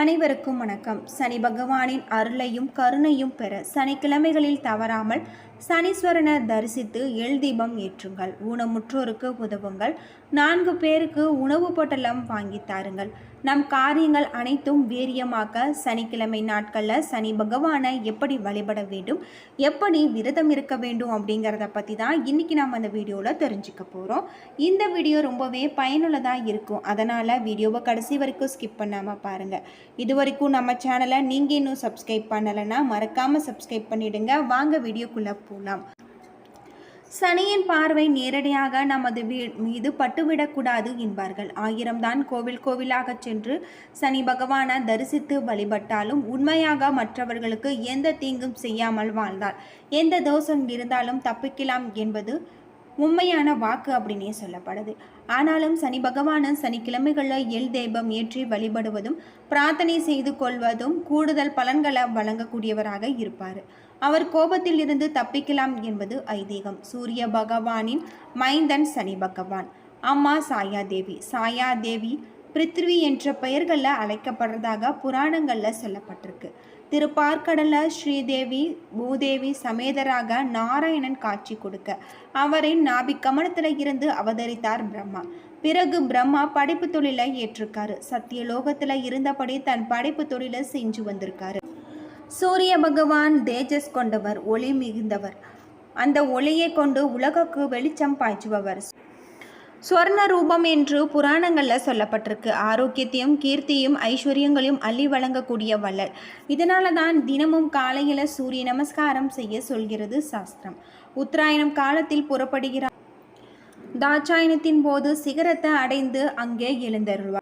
அனைவருக்கும் வணக்கம். சனி பகவானின் அருளையும் கருணையும் பெற சனிக்கிழமைகளில் தவறாமல் சனீஸ்வரனை தரிசித்து எள் தீபம் ஏற்றுங்கள். ஊனமுற்றோருக்கு உதவுங்கள். நான்கு பேருக்கு உணவு பொட்டலம் வாங்கி தாருங்கள். நம் காரியங்கள் அனைத்தும் வீரியமாக்க சனிக்கிழமை நாட்களில் சனி பகவானை எப்படி வழிபட வேண்டும் எப்படி விரதம் இருக்க வேண்டும் அப்படிங்கிறத பற்றி தான் இன்றைக்கி நம்ம அந்த வீடியோவில் தெரிஞ்சுக்க போகிறோம் இந்த வீடியோ ரொம்பவே பயனுள்ளதாக இருக்கும். அதனால் வீடியோவை கடைசி வரைக்கும் ஸ்கிப் பண்ணாமல் பாருங்கள் இது வரைக்கும் நம்ம சேனலை நீங்கள் இன்னும் சப்ஸ்கிரைப் பண்ணலைன்னா மறக்காமல் சப்ஸ்கிரைப் பண்ணிடுங்க. வாங்க வீடியோக்குள்ளே போகலாம் சனியின் பார்வை நேரடியாக நமது வீ மீது பட்டுவிடக்கூடாது என்பார்கள். ஆயிரம்தான் கோவில் கோவிலாக சென்று சனி பகவானை தரிசித்து வழிபட்டாலும் உண்மையாக மற்றவர்களுக்கு எந்த தீங்கும் செய்யாமல் வாழ்ந்தால் எந்த தோஷம் இருந்தாலும் தப்பிக்கலாம் என்பது உண்மையான வாக்கு அப்படின்னே சொல்லப்படுது. ஆனாலும் சனி பகவான சனிக்கிழமைகளில் எல் தெய்வம் ஏற்றி வழிபடுவதும் பிரார்த்தனை செய்து கொள்வதும் கூடுதல் பலன்களை வழங்கக்கூடியவராக இருப்பார். அவர் கோபத்தில் இருந்து தப்பிக்கலாம் என்பது ஐதீகம். சூரிய பகவானின் மைந்தன் சனி பகவான். அம்மா சாயா தேவி சாயா தேவி பிருத்வி என்ற பெயர்களில் அழைக்கப்படுறதாக புராணங்களில் சொல்லப்பட்டிருக்கு. திருப்பார்கடல ஸ்ரீதேவி பூதேவி சமேதராக நாராயணன் காட்சி கொடுக்க அவரின் நாபி கமலத்தில் இருந்து அவதரித்தார் பிரம்மா. பிறகு பிரம்மா படைப்பு தொழிலை ஏற்றிருக்காரு. சத்தியலோகத்தில் இருந்தபடி தன் படைப்பு தொழிலை செஞ்சு வந்திருக்காரு. சூரிய பகவான் தேஜஸ் கொண்டவர் ஒளி மிகுந்தவர். அந்த ஒளியை கொண்டு உலகுக்கு வெளிச்சம் பாய்ச்சுபவர். சுவர்ண ரூபம் என்று புராணங்களில் சொல்லப்பட்டிருக்கு. ஆரோக்கியத்தையும் கீர்த்தியும் ஐஸ்வர்யங்களையும் அள்ளி வழங்கக்கூடிய வள்ளல். இதனால தான் தினமும் காலையில் சூரிய நமஸ்காரம் செய்ய சொல்கிறது சாஸ்திரம். உத்தராயணம் காலத்தில் புறப்படுகிறார். தாட்சாயணத்தின் போது சிகரத்தை அடைந்து அங்கே எழுந்தருள்வார்.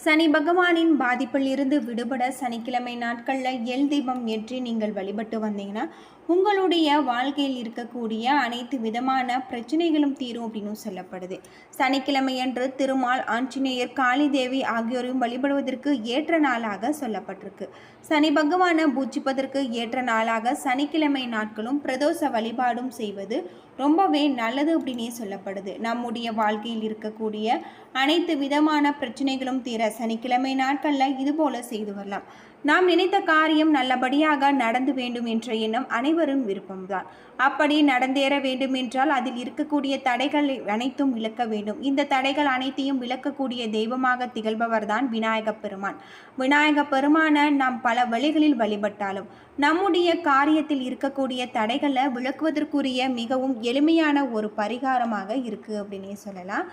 சனி பகவானின் பாதிப்பில் இருந்து விடுபட சனிக்கிழமை நாட்களில் எல் தீபம் ஏற்றி நீங்கள் வழிபட்டு வந்தீங்கன்னா உங்களுடைய வாழ்க்கையில் இருக்கக்கூடிய அனைத்து விதமான பிரச்சனைகளும் தீரும் அப்படின்னு சொல்லப்படுது. சனிக்கிழமையன்று திருமால் ஆஞ்சநேயர் காளி தேவி ஆகியோரையும் வழிபடுவதற்கு ஏற்ற நாளாக சொல்லப்பட்டிருக்கு. சனி பகவானை பூஜிப்பதற்கு ஏற்ற நாளாக சனிக்கிழமை நாட்களும் பிரதோஷ வழிபாடும் செய்வது ரொம்பவே நல்லது அப்படின்னே சொல்லப்படுது. நம்முடைய வாழ்க்கையில் இருக்கக்கூடிய அனைத்து விதமான பிரச்சனைகளும் தீர சனிக்கிழமை நாட்களில் இதுபோல செய்து வரலாம். நாம் நினைத்த காரியம் நல்லபடியாக நடந்து வேண்டும் என்ற எண்ணம் அனைவரும் விருப்பம்தான். அப்படி நடந்தேற வேண்டுமென்றால் அதில் இருக்கக்கூடிய தடைகள் அனைத்தும் விளக்க வேண்டும். இந்த தடைகள் அனைத்தையும் விளக்கக்கூடிய தெய்வமாக திகழ்பவர்தான் விநாயக பெருமான். விநாயக பெருமான நாம் பல வழிகளில் வழிபட்டாலும் நம்முடைய காரியத்தில் இருக்கக்கூடிய தடைகளை விளக்குவதற்குரிய மிகவும் எளிமையான ஒரு பரிகாரமாக இருக்குது அப்படின்னே சொல்லலாம்.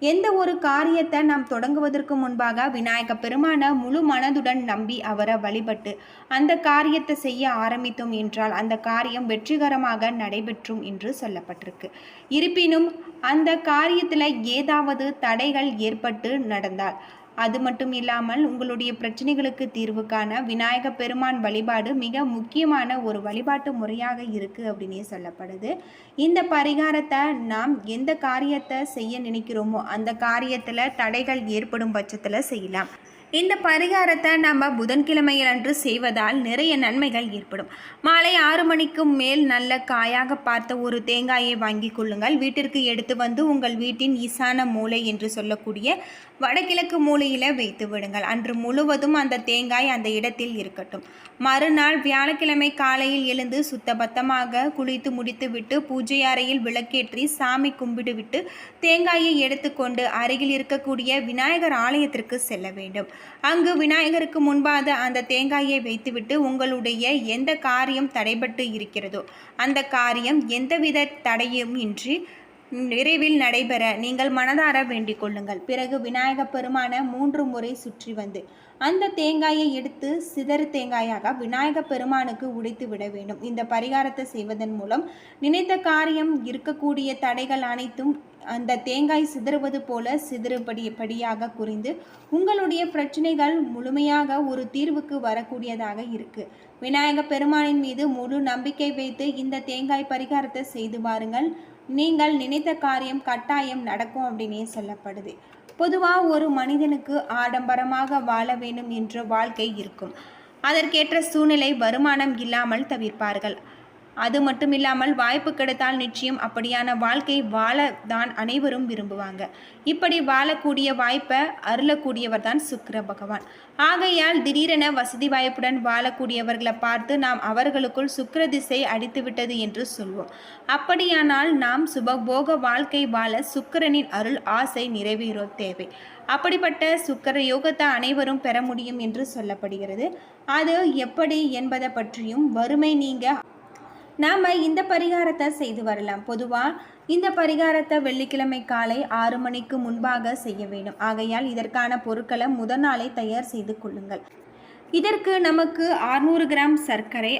எந்த ஒரு காரியத்தை நாம் தொடங்குவதற்கு முன்பாக விநாயக பெருமான முழு மனதுடன் நம்பி அவரை வழிபட்டு அந்த காரியத்தை செய்ய ஆரம்பித்தோம் என்றால் அந்த காரியம் வெற்றிகரமாக நடைபெற்றும் என்று சொல்லப்பட்டிருக்கு. இருப்பினும் அந்த காரியத்தில் ஏதாவது தடைகள் ஏற்பட்டு நடந்தால் அது மட்டும் இல்லாமல் உங்களுடைய பிரச்சனைகளுக்கு தீர்வு காண விநாயக பெருமான் வழிபாடு மிக முக்கியமான ஒரு வழிபாட்டு முறையாக இருக்குது அப்படின்னே சொல்லப்படுது. இந்த பரிகாரத்தை நாம் எந்த காரியத்தை செய்ய நினைக்கிறோமோ அந்த காரியத்தில் தடைகள் ஏற்படும் பட்சத்தில் செய்யலாம். இந்த பரிகாரத்தை நம்ம புதன்கிழமையன்று செய்வதால் நிறைய நன்மைகள் ஏற்படும். மாலை ஆறு மணிக்கு மேல் நல்ல காயாக பார்த்த ஒரு தேங்காயை வாங்கி கொள்ளுங்கள். வீட்டிற்கு எடுத்து வந்து உங்கள் வீட்டின் ஈசான மூலை என்று சொல்லக்கூடிய வடகிழக்கு மூலையில் வைத்து விடுங்கள். அன்று முழுவதும் அந்த தேங்காய் அந்த இடத்தில் இருக்கட்டும். மறுநாள் வியாழக்கிழமை காலையில் எழுந்து சுத்தபத்தமாக குளித்து முடித்துவிட்டு பூஜை அறையில் விளக்கேற்றி சாமி கும்பிடுவிட்டு தேங்காயை எடுத்துக்கொண்டு அருகில் இருக்கக்கூடிய விநாயகர் ஆலயத்திற்கு செல்ல வேண்டும். அங்கு விநாயகருக்கு முன்பாக அந்த தேங்காயை வைத்துவிட்டு உங்களுடைய எந்த காரியம் தடைபட்டு இருக்கிறதோ அந்த காரியம் எந்தவித தடையும் இன்றி விரைவில் நடைபெற நீங்கள் மனதார வேண்டிக் கொள்ளுங்கள். பிறகு விநாயக பெருமான மூன்று முறை சுற்றி வந்து அந்த தேங்காயை எடுத்து சிதறு தேங்காயாக விநாயக பெருமானுக்கு உடைத்து விட வேண்டும். இந்த பரிகாரத்தை செய்வதன் மூலம் நினைத்த காரியம் இருக்கக்கூடிய தடைகள் அனைத்தும் அந்த தேங்காய் சிதறுவது போல சிதறுபடி படியாக குறைந்து உங்களுடைய பிரச்சனைகள் முழுமையாக ஒரு தீர்வுக்கு வரக்கூடியதாக இருக்கு. விநாயக பெருமானின் மீது முழு நம்பிக்கை வைத்து இந்த தேங்காய் பரிகாரத்தை செய்து பாருங்கள். நீங்கள் நினைத்த காரியம் கட்டாயம் நடக்கும் அப்படின்னே சொல்லப்படுது. பொதுவாக ஒரு மனிதனுக்கு ஆடம்பரமாக வாழ வேண்டும் என்ற வாழ்க்கை இருக்கும். அதற்கேற்ற சூழ்நிலை வருமானம் இல்லாமல் தவிர்ப்பார்கள். அது மட்டும் இல்லாமல் வாய்ப்பு கிடைத்தால் நிச்சயம் அப்படியான வாழ்க்கை வாழ தான் அனைவரும் விரும்புவாங்க. இப்படி வாழக்கூடிய வாய்ப்பை அருளக்கூடியவர் தான் சுக்கர பகவான். ஆகையால் திடீரென வசதி வாய்ப்புடன் வாழக்கூடியவர்களை பார்த்து நாம் அவர்களுக்குள் சுக்கர திசை அடித்துவிட்டது என்று சொல்வோம். அப்படியானால் நாம் சுபபோக வாழ்க்கை வாழ சுக்கிரனின் அருள் ஆசை நிறைவேறோ தேவை. அப்படிப்பட்ட சுக்கர யோகத்தை அனைவரும் பெற முடியும் என்று சொல்லப்படுகிறது. அது எப்படி என்பதை பற்றியும் வறுமை நீங்க நாம் இந்த பரிகாரத்தை செய்து வரலாம். பொதுவாக இந்த பரிகாரத்தை வெள்ளிக்கிழமை காலை ஆறு மணிக்கு முன்பாக செய்ய வேண்டும். ஆகையால் இதற்கான பொருட்களை முதல் நாளே தயார் செய்து கொள்ளுங்கள். இதற்கு நமக்கு 600 கிராம் சர்க்கரை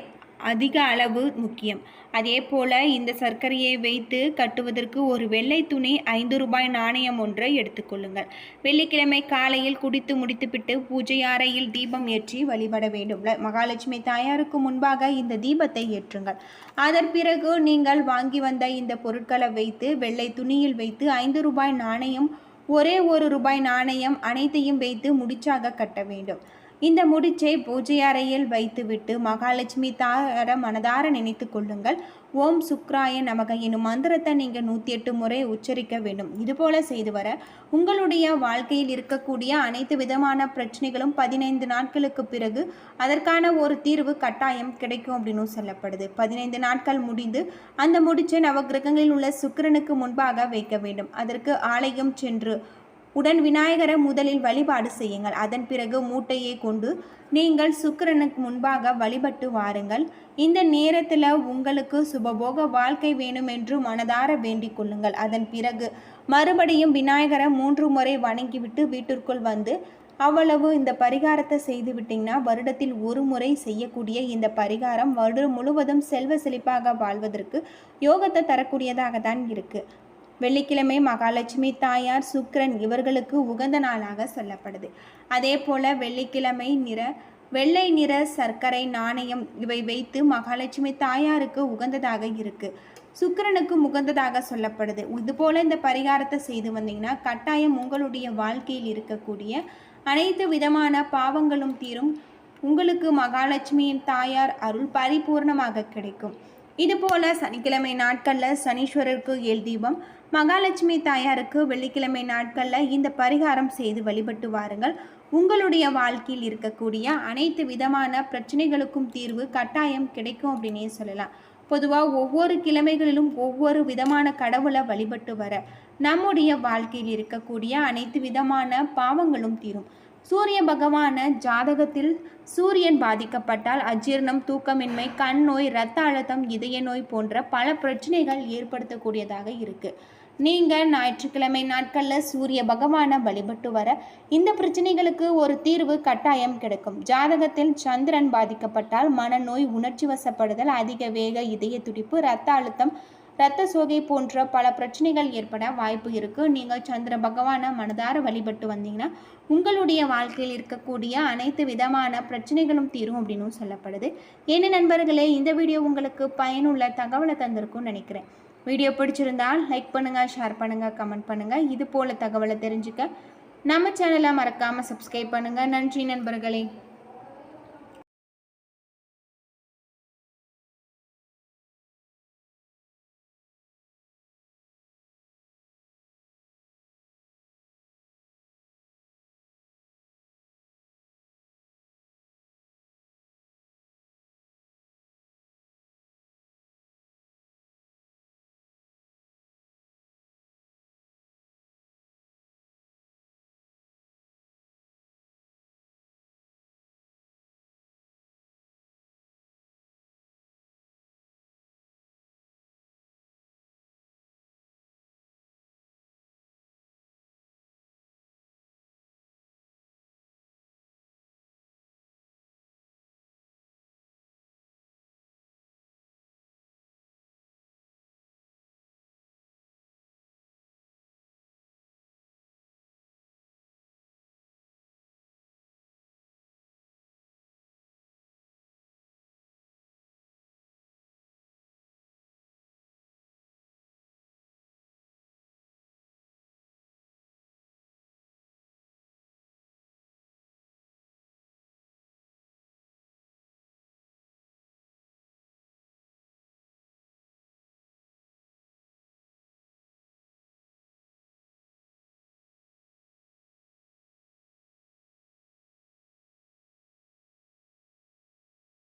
அதிக அளவு முக்கியம். அதே போல் இந்த சர்க்கரையை வைத்து கட்டுவதற்கு ஒரு வெள்ளை துணி ஐந்து ரூபாய் நாணயம் ஒன்றை எடுத்துக்கொள்ளுங்கள் வெள்ளிக்கிழமை காலையில் குடித்து முடித்துவிட்டு பூஜை அறையில் தீபம் ஏற்றி வழிபட வேண்டும். மகாலட்சுமி தாயாருக்கு முன்பாக இந்த தீபத்தை ஏற்றுங்கள். அதன் பிறகு நீங்கள் வாங்கி வந்த இந்த பொருட்களை வைத்து வெள்ளை துணியில் வைத்து ஐந்து ரூபாய் நாணயம் ஒரே ஒரு ரூபாய் நாணயம் அனைத்தையும் வைத்து முடிச்சாக கட்ட வேண்டும். இந்த முடிச்சை பூஜை அறையில் வைத்துவிட்டு மகாலட்சுமி தார மனதார நினைத்து கொள்ளுங்கள். ஓம் சுக்ராய நமக. எனும் மந்திரத்தை நீங்கள் நூற்றி எட்டு முறை உச்சரிக்க வேண்டும். இதுபோல செய்து வர உங்களுடைய வாழ்க்கையில் இருக்கக்கூடிய அனைத்து விதமான பிரச்சனைகளும் பதினைந்து நாட்களுக்கு பிறகு அதற்கான ஒரு தீர்வு கட்டாயம் கிடைக்கும் அப்படின்னு சொல்லப்படுது. பதினைந்து நாட்கள் முடிந்து அந்த முடிச்சை நவகிரகங்களில் உள்ள சுக்கிரனுக்கு முன்பாக வைக்க வேண்டும். அதற்கு ஆலயம் சென்று உடன் விநாயகரை முதலில் வழிபாடு செய்யுங்கள். அதன் பிறகு மூட்டையை கொண்டு நீங்கள் சுக்கிரனுக்கு முன்பாக வழிபட்டு வாருங்கள். இந்த நேரத்தில் உங்களுக்கு சுபபோக வாழ்க்கை வேணும் என்று மனதார வேண்டிக் கொள்ளுங்கள். அதன் பிறகு மறுபடியும் விநாயகரை மூன்று முறை வணங்கிவிட்டு வீட்டிற்குள் வந்து அவ்வளவு இந்த பரிகாரத்தை செய்து விட்டீங்கன்னா வருடத்தில் ஒரு முறை செய்யக்கூடிய இந்த பரிகாரம் வருடம் முழுவதும் செல்வ செழிப்பாக வாழ்வதற்கு யோகத்தை தரக்கூடியதாக தான் இருக்குது வெள்ளிக்கிழமை மகாலட்சுமி தாயார் சுக்கரன் இவர்களுக்கு உகந்த நாளாக சொல்லப்படுது. அதே போல வெள்ளிக்கிழமை நிற வெள்ளை நிற சர்க்கரை நாணயம் இவை வைத்து மகாலட்சுமி தாயாருக்கு உகந்ததாக இருக்கு. சுக்கிரனுக்கு உகந்ததாக சொல்லப்படுது. இதுபோல் இந்த பரிகாரத்தை செய்து வந்தீங்கன்னா கட்டாயம் உங்களுடைய வாழ்க்கையில் இருக்கக்கூடிய அனைத்து விதமான பாவங்களும் தீரும். உங்களுக்கு மகாலட்சுமியின் தாயார் அருள் பரிபூர்ணமாக கிடைக்கும். இதுபோல சனிக்கிழமை நாட்களில் சனீஸ்வரருக்கு எல் தீபம் மகாலட்சுமி தாயாருக்கு வெள்ளிக்கிழமை நாட்களில் இந்த பரிகாரம் செய்து வழிபட்டு வாருங்கள். உங்களுடைய வாழ்க்கையில் இருக்கக்கூடிய அனைத்து விதமான பிரச்சனைகளுக்கும் தீர்வு கட்டாயம் கிடைக்கும் அப்படின்னே சொல்லலாம். பொதுவாக ஒவ்வொரு கிழமைகளிலும் ஒவ்வொரு விதமான கடவுளை வழிபட்டு வர நம்முடைய வாழ்க்கையில் இருக்கக்கூடிய அனைத்து விதமான பாவங்களும் தீரும். சூரிய பகவான ஜாதகத்தில் சூரியன் பாதிக்கப்பட்டால் அஜீரணம் தூக்கமின்மை கண் நோய் இரத்த அழுத்தம் இதய நோய் போன்ற பல பிரச்சனைகள் ஏற்படுத்தக்கூடியதாக இருக்கு. நீங்கள் ஞாயிற்றுக்கிழமை நாட்களில் சூரிய பகவானை வழிபட்டு வர இந்த பிரச்சனைகளுக்கு ஒரு தீர்வு கட்டாயம் கிடைக்கும். ஜாதகத்தில் சந்திரன் பாதிக்கப்பட்டால் மனநோய் உணர்ச்சி வசப்படுதல் அதிக வேக இதய துடிப்பு இரத்த அழுத்தம் இரத்த சோகை போன்ற பல பிரச்சனைகள் ஏற்பட வாய்ப்பு இருக்கு. நீங்கள் சந்திர பகவானை மனதார வழிபட்டு வந்தீங்கன்னா உங்களுடைய வாழ்க்கையில் இருக்கக்கூடிய அனைத்து விதமான பிரச்சனைகளும் தீரும் அப்படின்னு சொல்லப்படுது. என்ன நண்பர்களே இந்த வீடியோ உங்களுக்கு பயனுள்ள தகவலை தந்திருக்கும்னு நினைக்கிறேன். வீடியோ பிடிச்சிருந்தால் லைக் பண்ணுங்கள் ஷேர் பண்ணுங்கள் கமெண்ட் பண்ணுங்கள் இது போல் தகவலை தெரிஞ்சுக்க நம்ம சேனலை மறக்காமல் சப்ஸ்கிரைப் பண்ணுங்கள் நன்றி நண்பர்களே.